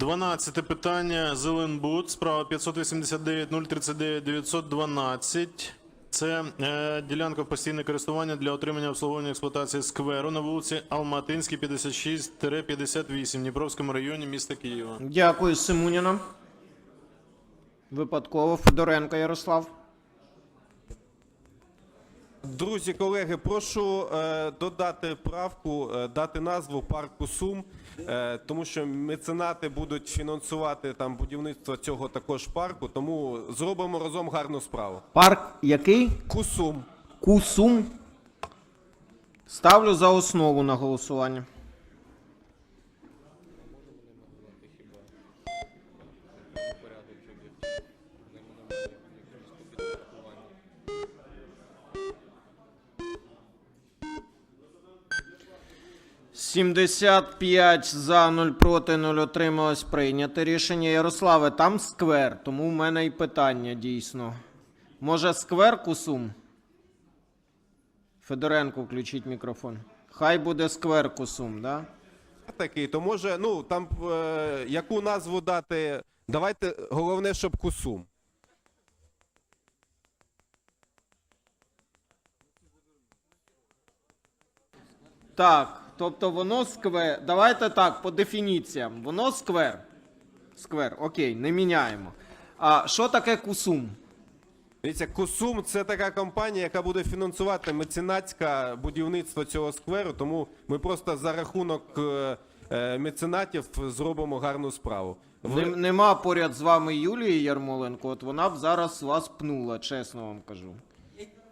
12 питання. Зеленбуд. Справа 589 039 912. Це е, ділянка в постійне користування для отримання обслуговування експлуатації скверу на вулиці Алматинській, 56-58 в Дніпровському районі міста Києва. Дякую, Симуніна. Випадково Федоренко Ярослав. Друзі, колеги, прошу е, додати правку, е, дати назву парку Сум, е, тому що меценати будуть фінансувати там будівництво цього також парку. Тому зробимо разом гарну справу. Парк який? Кусум. Кусум. Ставлю за основу на голосування. Сімдесят п'ять за 0 проти 0 отрималось прийняте рішення. Ярославе, там сквер, тому в мене і питання дійсно. Може, сквер Кусум? Федоренко, включіть мікрофон. Хай буде сквер Кусум, да? Такий, то може, ну там е, яку назву дати? Давайте головне, щоб Кусум. Так, тобто воно сквер. Давайте так, по дефініціям. Воно сквер. Сквер, окей, не міняємо. А що таке Кусум? Дивіться, Кусум це така компанія, яка буде фінансувати меценатське будівництво цього скверу. Тому ми просто за рахунок е, е, меценатів зробимо гарну справу. Ви- Нем- Нема поряд з вами Юлії Ярмоленко, от вона б зараз вас пнула, чесно вам кажу.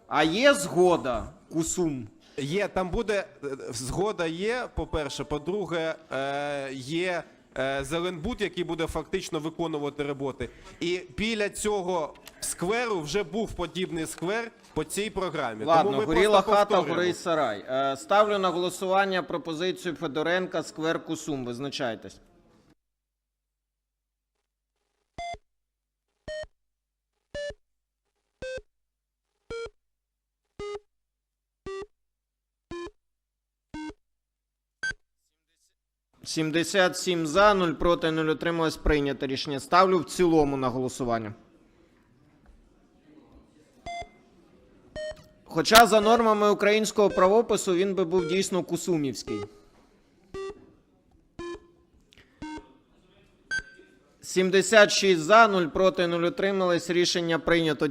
А є згода, Кусум. Є, там буде е, згода є, по-перше. По-друге, е, є е, Зеленбуд, який буде фактично виконувати роботи. І біля цього скверу вже був подібний сквер по цій програмі. Ладно, Тому ми горіла просто хата, повторюємо. горить сарай. Е, ставлю на голосування пропозицію Федоренка, сквер Кусум. Визначайтесь. Сімдесят сім за, 0 проти, 0 утрималось прийнято рішення. Ставлю в цілому на голосування. Хоча за нормами українського правопису він би був дійсно кусумівський. 76 за, 0 проти, 0 утримались. Рішення прийнято.